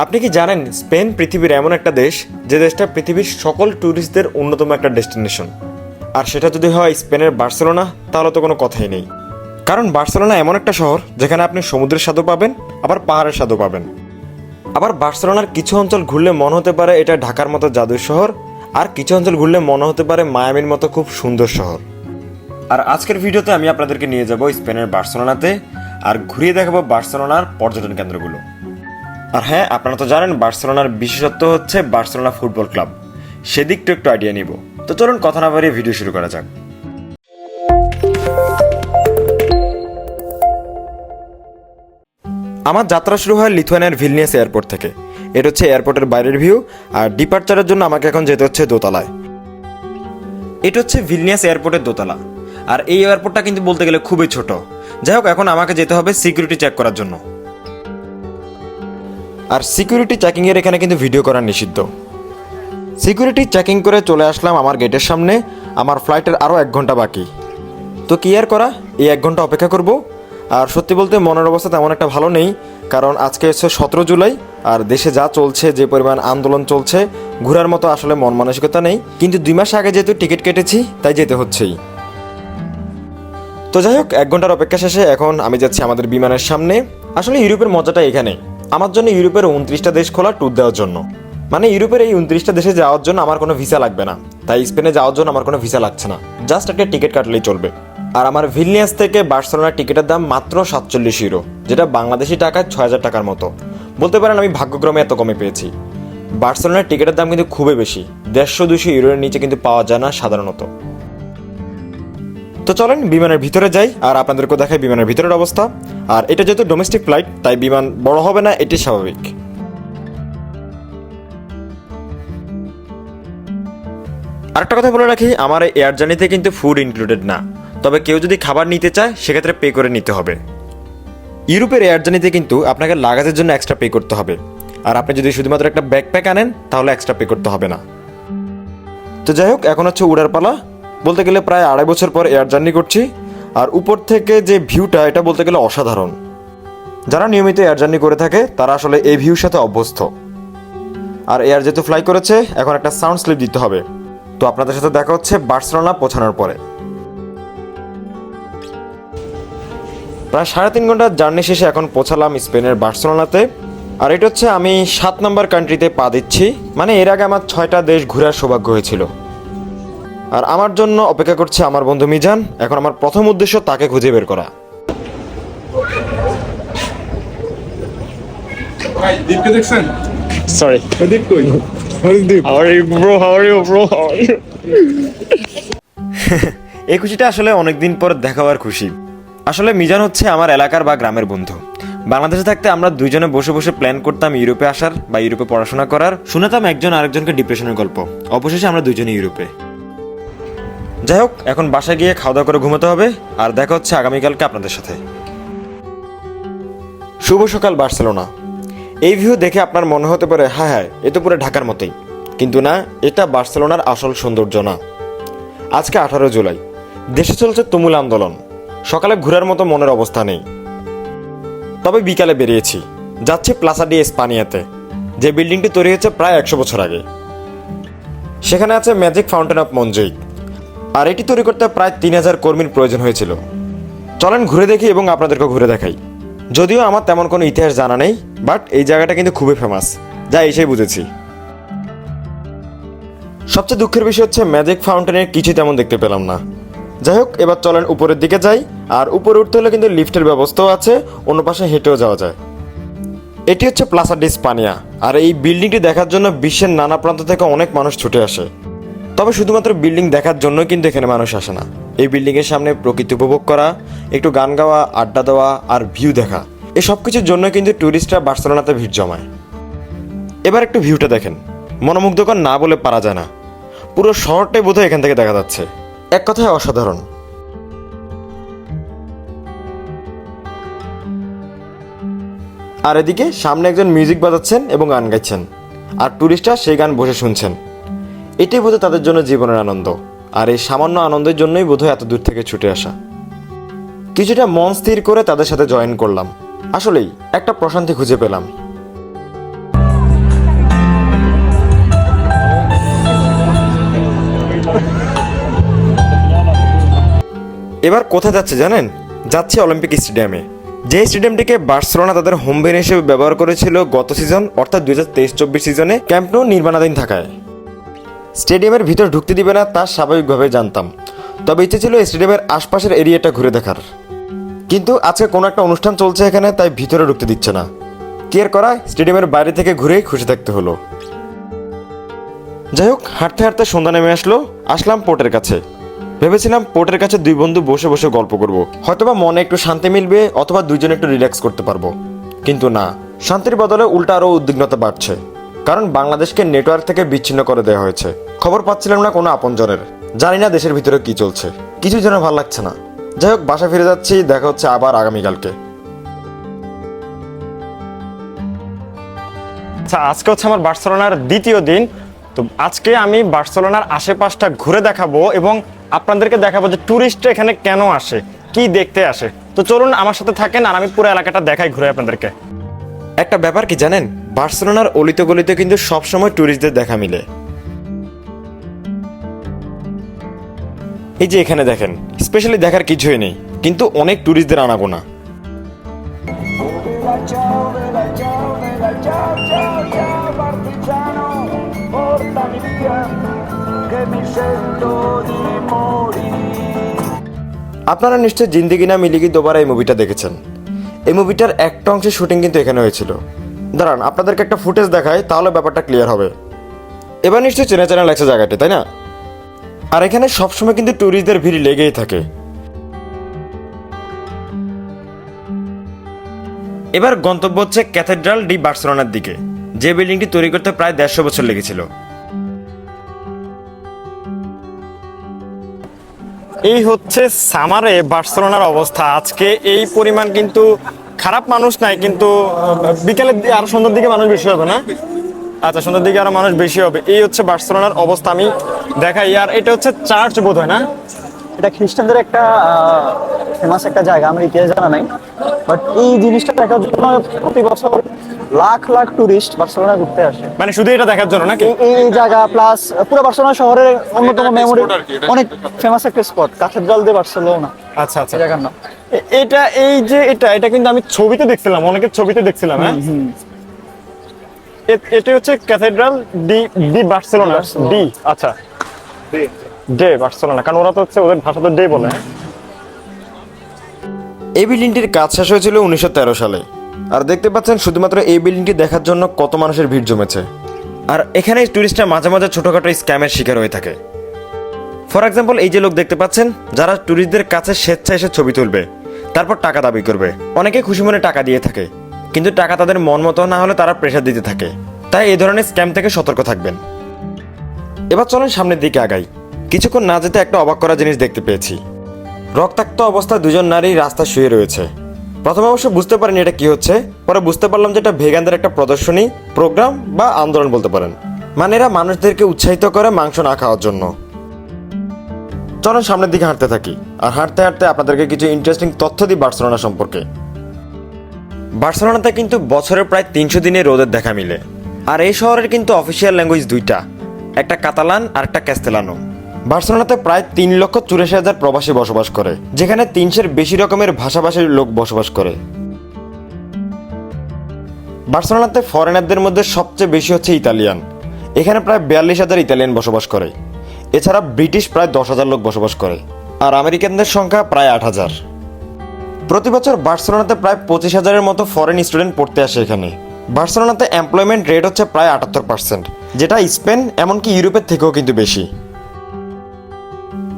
আপনি কি জানেন স্পেন পৃথিবীর এমন একটা দেশ যে দেশটা পৃথিবীর সকল ট্যুরিস্টদের অন্যতম একটা ডেস্টিনেশন আর সেটা যদি হয় স্পেনের বার্সেলোনা, তাহলে তো কোনো কথাই নেই। কারণ বার্সেলোনা এমন একটা শহর যেখানে আপনি সমুদ্রের স্বাদও পাবেন, আবার পাহাড়ের স্বাদও পাবেন। আবার বার্সেলোনার কিছু অঞ্চল ঘুরলে মনে হতে পারে এটা ঢাকার মতো জাদুর শহর, আর কিছু অঞ্চল ঘুরলে মনে হতে পারে মায়ামির মতো খুব সুন্দর শহর। আর আজকের ভিডিওতে আমি আপনাদেরকে নিয়ে যাব স্পেনের বার্সেলোনাতে, আর ঘুরিয়ে দেখাবো বার্সেলোনার পর্যটন কেন্দ্রগুলো। আর হ্যাঁ আপনারা তো জানেন বার্সেলোনার বিশেষত্ব হচ্ছে বার্সেলোনা ফুটবল ক্লাব। সেদিকটা একটু আইডিয়া নিব। তো চলুন কথা না বাড়িয়ে ভিডিও শুরু করা যাক। আমার যাত্রা শুরু হয় লিথুয়ানিয়ার ভিলনিয়াস এয়ারপোর্ট থেকে। এটা হচ্ছে এয়ারপোর্টের বাইরের ভিউ, আর ডিপার্চারের জন্য আমাকে এখন যেতে হচ্ছে দোতলায়। এটা হচ্ছে ভিলনিয়াস এয়ারপোর্টের দোতলা। আর এই এয়ারপোর্টটা কিন্তু বলতে গেলে খুবই ছোট। যাই হোক, এখন আমাকে যেতে হবে সিকিউরিটি চেক করার জন্য। আর সিকিউরিটি চেকিং এর এখানে কিন্তু ভিডিও করা নিষিদ্ধ। সিকিউরিটি চেকিং করে চলে আসলাম আমার গেটের সামনে, আমার ফ্লাইটের আরও এক ঘণ্টা বাকি। তো কি আর করা? এই এক ঘণ্টা অপেক্ষা করব। আর সত্যি বলতে মনের অবস্থা তেমন একটা ভালো নেই, কারণ আজকে হচ্ছে সতেরো জুলাই, আর দেশে যা চলছে, যে পরিমাণ আন্দোলন চলছে, ঘোরার মতো আসলে মন মানসিকতা নেই। কিন্তু দুই মাস আগে যেহেতু টিকিট কেটেছি, তাই যেতে হচ্ছেই। তো যাই হোক, এক ঘণ্টার অপেক্ষা শেষে এখন আমি যাচ্ছি আমাদের বিমানের সামনে। আসলে ইউরোপের মজাটা এখানে। আমার জন্য ইউরোপের উনত্রিশটা দেশ খোলা ট্যুর দেওয়ার জন্য। মানে ইউরোপের এই উনত্রিশটা দেশে যাওয়ার জন্য আমার কোনো ভিসা লাগবে না। তাই স্পেনে যাওয়ার জন্য আমার কোনো ভিসা লাগছে না। জাস্ট একটা টিকিট কাটলেই চলবে। আর আমার ভিলনিয়াস থেকে বার্সেলোনার টিকিটের দাম মাত্র সাতচল্লিশ ইউরো যেটা বাংলাদেশি টাকায় ছয় হাজার টাকার মতো। বলতে পারেন আমি ভাগ্যক্রমে এত কমে পেয়েছি। বার্সেলোনার টিকিটের দাম কিন্তু খুবই বেশি, দেড়শো দুশো ইউরোর নিচে কিন্তু পাওয়া যায় না সাধারণত। তো চলেন বিমানের ভিতরে যাই, আর আপনাদেরকেও দেখাই বিমানের ভিতরের অবস্থা। আর এটা যেহেতু ডোমেস্টিক ফ্লাইট তাই বিমান বড় হবে না, এটি স্বাভাবিক। আরেকটা কথা বলে রাখি, আমার এই এয়ার জার্নিতে কিন্তু ফুড ইনক্লুডেড না। তবে কেউ যদি খাবার নিতে চায়, সেক্ষেত্রে পে করে নিতে হবে। ইউরোপের এয়ার জার্নিতে কিন্তু আপনাকে লাগাজের জন্য এক্সট্রা পে করতে হবে। আর আপনি যদি শুধুমাত্র একটা ব্যাকপ্যাক আনেন, তাহলে এক্সট্রা পে করতে হবে না। তো যাই হোক, এখন হচ্ছে উড়ার পালা বলতে গেলে প্রায় আড়াই বছর পর এয়ার জার্নি করছি। আর উপর থেকে যে ভিউটা, এটা বলতে গেলে অসাধারণ। যারা নিয়মিত এয়ার জার্নি করে থাকে, তারা আসলে এই ভিউর সাথে অভ্যস্ত। আর এয়ার যেহেতু ফ্লাই করেছে, এখন একটা সাউন্ড স্লিপ দিতে হবে। তো আপনাদের সাথে দেখা হচ্ছে বার্সেলোনা পৌঁছানোর পরে। প্রায় সাড়ে তিন ঘণ্টার জার্নি শেষে এখন পৌঁছালাম স্পেনের বার্সেলোনাতে। আর এটা হচ্ছে আমি সাত নম্বর কান্ট্রিতে পা দিচ্ছি। মানে এর আগে আমার ছয়টা দেশ ঘোরার সৌভাগ্য হয়েছিল। আর আমার জন্য অপেক্ষা করছে আমার বন্ধু মিজান। এখন আমার প্রথম উদ্দেশ্য তাকে খুঁজে বের করা। দীপকে দেখছেন. দীপ কই? এই খুশিটা আসলে অনেকদিন পর দেখা হওয়ার খুশি। আসলে মিজান হচ্ছে আমার এলাকার বা গ্রামের বন্ধু। বাংলাদেশে থাকতে আমরা দুইজনে বসে বসে প্ল্যান করতাম ইউরোপে আসার বা ইউরোপে পড়াশোনা করার। শুনতাম একজন আরেকজনকে ডিপ্রেশনের গল্প। অবশেষে আমরা দুজনে ইউরোপে। যাই হোক, এখন বাসায় গিয়ে খাওয়া দাওয়া করে ঘুমাতে হবে, আর দেখা হচ্ছে আগামীকালকে আপনাদের সাথে। শুভ সকাল, বার্সেলোনা। এই ভিউ দেখে আপনার মনে হতে পারে হ্যাঁ হ্যাঁ এ তো পুরো ঢাকার মতোই। কিন্তু না, এটা বার্সেলোনার আসল সৌন্দর্য না। আজকে আঠারো জুলাই। দেশে চলছে তুমুল আন্দোলন। সকালে ঘোরার মতো মনের অবস্থা নেই। তবে বিকালে বেরিয়েছি। যাচ্ছি প্লাসা ডি যে বিল্ডিংটি তৈরি হয়েছে প্রায় একশো বছর আগে। সেখানে আছে ম্যাজিক ফাউন্টেন অফ মঞ্জুইক আর এটি তৈরি করতে প্রায় তিন হাজার কর্মীর প্রয়োজন হয়েছিল। চলেন ঘুরে দেখি এবং আপনাদেরকে ঘুরে দেখাই। যদিও আমার তেমন কোনো ইতিহাস জানা নেই, বাট এই জায়গাটা কিন্তু খুবই ফেমাস যা এসেই বুঝেছি। সবচেয়ে দুঃখের বিষয় হচ্ছে ম্যাজিক ফাউন্টেনের কিছুই তেমন দেখতে পেলাম না। যাই হোক, এবার চলেন উপরের দিকে যাই, আর উপরে উঠতে হলে কিন্তু লিফটের ব্যবস্থাও আছে, অন্য পাশে হেঁটেও যাওয়া যায়। এটি হচ্ছে প্লাসা ডি স্পানিয়া, আর এই বিল্ডিংটি দেখার জন্য বিশ্বের নানা প্রান্ত থেকে অনেক মানুষ ছুটে আসে। তবে শুধুমাত্র বিল্ডিং দেখার জন্যই কিন্তু এখানে মানুষ আসে না। এই বিল্ডিংয়ের সামনে প্রকৃতি উপভোগ করা, একটু গান গাওয়া, আড্ডা দেওয়া আর ভিউ দেখা। এই সব কিছুর জন্য কিন্তু ট্যুরিস্টরা বার্সেলোনাতে ভিড় জমায়। এবার একটু ভিউটা দেখেন। মনোমুগ্ধকর না বলে পারা যায় না। পুরো শহরটাই বোধহয় এখান থেকে দেখা যাচ্ছে। এক কথায় অসাধারণ। আর এদিকে সামনে একজন মিউজিক বাজাচ্ছেন এবং গান গাইছেন। আর ট্যুরিস্টরা সেই গান বসে শুনছেন। এটাই বোধহয় তাদের জন্য জীবনের আনন্দ, আর এই সামান্য আনন্দের জন্যই বোধহয় এত দূর থেকে ছুটে আসা। কিছুটা মন স্থির করে তাদের সাথে জয়েন করলাম। আসলেই, একটা প্রশান্তি খুঁজে পেলাম। এবার কোথায় যাচ্ছে জানেন? যাচ্ছে অলিম্পিক স্টেডিয়ামে। যে স্টেডিয়ামটিকে বার্সেলোনা তাদের হোম ভেন হিসেবে ব্যবহার করেছিল গত সিজন অর্থাৎ দু হাজার তেইশ চব্বিশ সিজনে ক্যাম্পনো নির্মাণাধীন থাকায় স্টেডিয়ামের ভিতর ঢুকতে দিবে না তা স্বাভাবিকভাবে জানতাম। তবে ইচ্ছে ছিল স্টেডিয়ামের আশপাশের এরিয়াটা ঘুরে দেখার। কিন্তু আজকে কোনো একটা অনুষ্ঠান চলছে এখানে, তাই ভিতরে ঢুকতে দিচ্ছে না। কেয়ার করা, স্টেডিয়ামের বাইরে থেকে ঘুরেই খুশি থাকতে হলো। যাই হোক, হাঁটতে হাঁটতে সন্ধ্যা নেমে আসলো। আসলাম পোর্টের কাছে। ভেবেছিলাম পোর্টের কাছে দুই বন্ধু বসে বসে গল্প করব। হয়তোবা মনে একটু শান্তি মিলবে, অথবা দুজনে একটু রিল্যাক্স করতে পারব। কিন্তু না, শান্তির বদলে উল্টা আরও উদ্বিগ্নতা বাড়ছে। কারণ বাংলাদেশকে নেটওয়ার্ক থেকে বিচ্ছিন্ন করে দেওয়া হয়েছে। খবর পাচ্ছিলাম না কোনো আপনজনের। জানি না দেশের ভিতরে কি চলছে। কিছু যেন ভালো লাগছে না। যাই হোক বাসা ফিরে যাচ্ছি দেখা হচ্ছে আবার আগামীকালকে। আচ্ছা আজকে হচ্ছে আমার বার্সেলোনার দ্বিতীয় দিন। তো আজকে আমি বার্সেলোনার আশেপাশটা ঘুরে দেখাবো এবং আপনাদেরকে দেখাবো যে ট্যুরিস্টরা এখানে কেন আসে কি দেখতে আসে। তো চলুন আমার সাথে থাকেন আর আমি পুরো এলাকাটা দেখাই ঘুরে আপনাদেরকে। একটা ব্যাপার কি জানেন? বার্সেলোনার অলিতে গলিতে কিন্তু সবসময় ট্যুরিস্টদের দেখা মিলে। এই যে এখানে দেখেন স্পেশালি দেখার কিছুই নেই, কিন্তু অনেক ট্যুরিস্টদের আনাগোনা. আপনারা নিশ্চয় জিন্দিগি না মিলিগি দোবার এই মুভিটা দেখেছেন। এই মুভিটার একটা অংশের শুটিং কিন্তু এখানে হয়েছিল। দাঁড়ান, আপনাদেরকে একটা ফুটেজ দেখাই, তাহলে ব্যাপারটা ক্লিয়ার হবে। এবার নিশ্চয়ই চেনা চেনা লাগছে জায়গাটি, তাই না? আর এখানে সবসময় কিন্তু ট্যুরিস্টদের ভিড় লেগেই থাকে। এবার গন্তব্য হচ্ছে ক্যাথেড্রাল ডি বার্সেলোনার দিকে, যে বিল্ডিংটি তৈরি করতে প্রায় দেড়শো বছর লেগেছিল। এই হচ্ছে সামারে বার্সেলোনার অবস্থা। আজকে এই পরিমাণ কিন্তু খারাপ মানুষ নাই কিন্তু বিকেলের দিকে আরও সন্ধ্যার দিকে মানুষ বেশি হবে না? আচ্ছা সন্ধ্যার দিকে আরও মানুষ বেশি হবে। এই হচ্ছে বার্সেলোনার অবস্থা আমি দেখাই। আর এটা হচ্ছে চার্চ বোধ হয় না? এটা খ্রিস্টানদের একটা ফেমাস একটা জায়গা আমার ইতিহাস জানা নাই। বাট এই জিনিসটা দেখার জন্য প্রতি বছর লাখ লাখ টুরিস্ট বার্সেলোনা ঘুরতে আসে। মানে শুধু এটা দেখার জন্য নাকি? এই জায়গা প্লাস পুরো বার্সেলোনা শহরের অন্যতম মেমোরি অনেক ফেমাস একটা স্পট কাথেড্রাল দে বার্সেলোনা আচ্ছা আচ্ছা। এই জায়গার নাম। এটা এই যে এটা এটা কিন্তু আমি ছবিতে দেখছিলাম অনেকের ছবিতে দেখছিলাম হ্যাঁ? এটা হচ্ছে ক্যাথেড্রাল ডি ডি বার্সেলোনা ডি আচ্ছা। ডে। বার্সেলোনা কারণ ওরা তো হচ্ছে ওদের ভাষা তো ডে বলে? এই বিল্ডিংটির কাজ শেষ হয়েছিল উনিশশো তেরো সালে। আর দেখতে পাচ্ছেন শুধুমাত্র এই বিল্ডিংটি দেখার জন্য কত মানুষের ভিড় জমেছে। আর এখানে টুরিস্টরা মাঝে মাঝে ছোটখাটো স্ক্যামের শিকার হয়ে থাকে। ফর এক্সাম্পল এই যে লোক দেখতে পাচ্ছেন যারা ট্যুরিস্টদের কাছে স্বেচ্ছা এসে ছবি তুলবে। তারপর টাকা দাবি করবে। অনেকে খুশি মনে টাকা দিয়ে থাকে, কিন্তু টাকা তাদের মন মতো না হলে তারা প্রেশার দিতে থাকে। তাই এই ধরনের স্ক্যাম থেকে সতর্ক থাকবেন। এবার চলেন সামনের দিকে আগাই। কিছুক্ষণ না যেতে একটা অবাক করা জিনিস দেখতে পেয়েছি। রক্তাক্ত অবস্থায় দুজন নারী রাস্তা শুয়ে রয়েছে। প্রথমে অবশ্য বুঝতে পারিনি এটা কি হচ্ছে, পরে বুঝতে পারলাম যে এটা ভেগানদের একটা প্রদর্শনী, প্রোগ্রাম বা আন্দোলন বলতে পারেন। মানে এরা মানুষদেরকে উৎসাহিত করে মাংস না খাওয়ার জন্য। চলুন সামনের দিকে হাঁটতে থাকি। আর হাঁটতে হাঁটতে আপনাদেরকে কিছু ইন্টারেস্টিং তথ্য দিই বার্সেলোনা সম্পর্কে। বার্সেলোনাতে কিন্তু বছরের প্রায় তিনশো দিনে রোদের দেখা মিলে। আর এই শহরের কিন্তু অফিসিয়াল ল্যাঙ্গুয়েজ দুইটা, একটা কাতালান আর একটা ক্যাস্তেলানো। বার্সেলোনাতে প্রায় তিন লক্ষ চুরাশি হাজার প্রবাসী বসবাস করে, যেখানে তিনশের বেশি রকমের ভাষাভাষীর লোক বসবাস করে। বার্সেলোনাতে ফরেনারদের মধ্যে সবচেয়ে বেশি হচ্ছে ইতালিয়ান। এখানে প্রায় বিয়াল্লিশ হাজার ইতালিয়ান বসবাস করে। এছাড়া ব্রিটিশ প্রায় দশ হাজার লোক বসবাস করে, আর আমেরিকানদের সংখ্যা প্রায় আট হাজার। প্রতি বছর বার্সেলোনাতে প্রায় পঁচিশ হাজারের মতো ফরেন স্টুডেন্ট পড়তে আসে এখানে। বার্সেলোনাতে এমপ্লয়মেন্ট রেট হচ্ছে প্রায় আটাত্তর পার্সেন্ট যেটা স্পেন, এমনকি ইউরোপের থেকেও কিন্তু বেশি।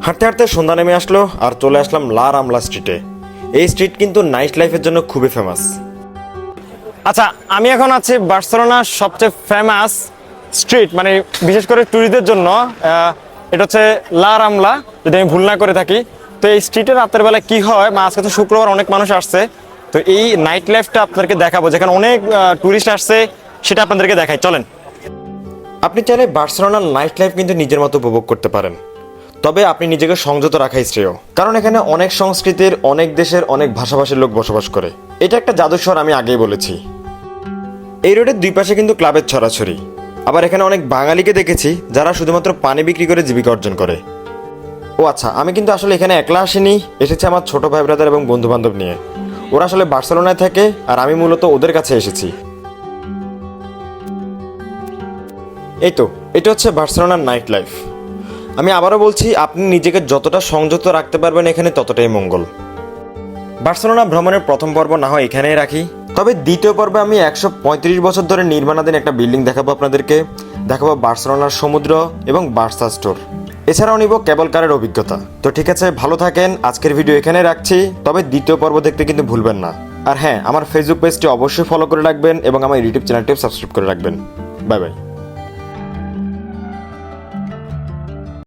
হাঁটতে হাঁটতে সন্ধ্যা নেমে আসলো, আর চলে আসলাম লা রামলা স্ট্রিটে। এই স্ট্রিট কিন্তু নাইট লাইফের জন্য খুবই ফেমাস আচ্ছা আমি এখন আছি বার্সেলোনার সবচেয়ে ফেমাস স্ট্রিট মানে বিশেষ করে ট্যুরিস্টদের জন্য এটা হচ্ছে লা রামলা, যদি আমি ভুল না করে থাকি। তো এই স্ট্রিটে রাতের বেলা কি হয়? মা, আজকে তো শুক্রবার অনেক মানুষ আসছে। তো এই নাইট লাইফটা আপনাদেরকে দেখাবো, যেখানে অনেক ট্যুরিস্ট আসছে, সেটা আপনাদেরকে দেখাই। চলেন। আপনি চাইলে বার্সেলোনার নাইট লাইফ কিন্তু নিজের মতো উপভোগ করতে পারেন। তবে আপনি নিজেকে সংযত রাখাই শ্রেয়। কারণ এখানে অনেক সংস্কৃতির, অনেক দেশের, অনেক ভাষাভাষীর লোক বসবাস করে। এটা একটা জাদুঘর আমি আগেই বলেছি। এই রোডের দুই পাশে কিন্তু ক্লাবের ছড়াছড়ি। আবার এখানে অনেক বাঙালিকে দেখেছি যারা শুধুমাত্র পানি বিক্রি করে জীবিকা অর্জন করে। ও আচ্ছা আমি কিন্তু আসলে এখানে একলা আসিনি, এসেছি আমার ছোট ভাই ব্রাদার এবং বন্ধু বান্ধব নিয়ে। ওরা আসলে বার্সেলোনায় থাকে আর আমি মূলত ওদের কাছে এসেছি। এই তো, এটা হচ্ছে বার্সেলোনার নাইট লাইফ আমি আবারও বলছি, আপনি নিজেকে যতটা সংযত রাখতে পারবেন এখানে ততটাই মঙ্গল। বার্সেলোনা ভ্রমণের প্রথম পর্ব না হয় এখানেই রাখি। তবে দ্বিতীয় পর্বে আমি একশো পঁয়ত্রিশ বছর ধরে নির্মাণাধীন একটা বিল্ডিং দেখাবো আপনাদেরকে। দেখাবো বার্সেলোনার সমুদ্র এবং বার্সা স্টোর। এছাড়াও নিব কেবল কারের অভিজ্ঞতা। তো ঠিক আছে, ভালো থাকেন, আজকের ভিডিও এখানে রাখছি। তবে দ্বিতীয় পর্ব দেখতে কিন্তু ভুলবেন না। আর হ্যাঁ আমার ফেসবুক পেজটি অবশ্যই ফলো করে রাখবেন এবং আমার ইউটিউব চ্যানেলটিও সাবস্ক্রাইব করে রাখবেন। Bye bye